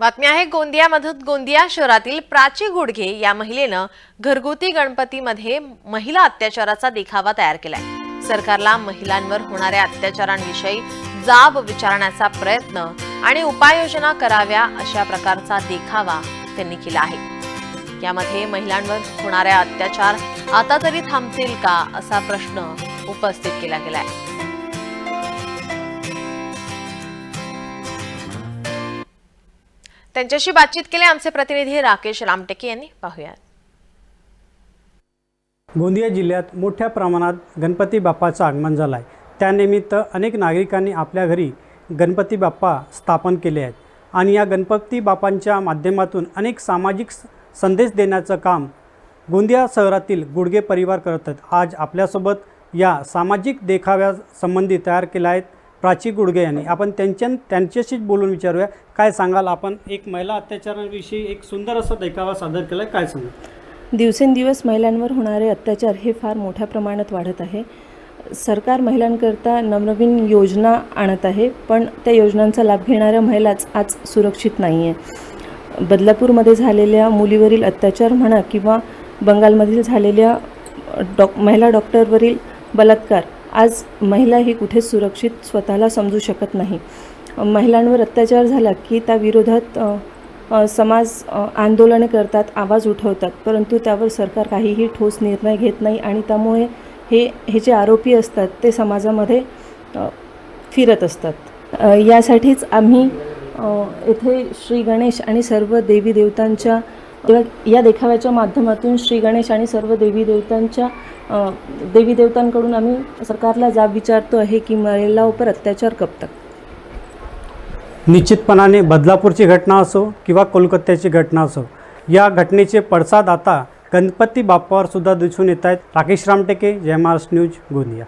बातमी आहे गोंदियामधून गोंदिया शहरातील प्राची गुडघे या महिलेनं घरगुती गणपतीमध्ये महिला अत्याचाराचा देखावा तयार केलाय. सरकारला महिलांवर होणाऱ्या अत्याचारांविषयी जाब विचारण्याचा प्रयत्न आणि उपाययोजना कराव्या अशा प्रकारचा देखावा त्यांनी केला आहे. यामध्ये महिलांवर होणाऱ्या अत्याचार आता तरी थांबतील का असा प्रश्न उपस्थित केला गेलाय. त्यांच्याशी बातचीत केली आमचे प्रतिनिधी राकेश रामटेके यांनी. पाहुयात. गोंदिया जिल्ह्यात मोठ्या प्रमाणात गणपती बाप्पाचं आगमन झालं आहे त्यानिमित्त अनेक नागरिकांनी आपल्या घरी गणपती बाप्पा स्थापन केले आहेत. आणि या गणपती बाप्पांच्या माध्यमातून अनेक सामाजिक स- संदेश देण्याचं काम गोंदिया शहरातील गुडगे परिवार करत आहेत. आज आपल्यासोबत या सामाजिक देखाव्यासंबंधी तयार केल्या आहेत प्राची गुडगे यांनी. आपण त्यांच्या त्यांच्याशीच बोलून विचारूया. काय सांगाल? आपण एक महिला अत्याचारांविषयी एक सुंदर असा देखावा सादर केला आहे काय सांगाल? दिवसेंदिवस महिलांवर होणारे अत्याचार हे फार मोठ्या प्रमाणात वाढत आहे. सरकार महिलांकरता नवनवीन योजना आणत आहे पण त्या योजनांचा लाभ घेणाऱ्या महिलाच आज सुरक्षित नाही आहे बदलापूरमध्ये झालेल्या मुलीवरील अत्याचार म्हणा किंवा बंगालमधील झालेल्या डॉ महिला डॉक्टरवरील बलात्कार आज महिला ही कुठे सुरक्षित स्वतःला समजू शकत नाही. महिलांवर अत्याचार झाला की त्या विरोधात समाज आंदोलने करतात आवाज उठवतात. परंतु त्यावर सरकार काहीही ठोस निर्णय घेत नाही आणि त्यामुळे हे हे जे आरोपी असतात ते समाजामध्ये फिरत असतात. यासाठीच आम्ही येथे श्री गणेश आणि सर्व देवी देवतांच्या किंवा या देखाव्याच्या माध्यमातून श्री गणेश आणि सर्व देवी देवतांच्या देवी देवतांकडून आम्ही सरकारला जाब विचारतो आहे की महिलाओं पर अत्याचार कब तक निश्चितपणाने बदलापूरची घटना असो किंवा कोलकात्याची घटना असो या घटनेचे पडसाद आता गणपती बाप्पावर सुद्धा दिसून येत आहेत. राकेश रामटेके जय महाराष्ट्र न्यूज गोंदिया.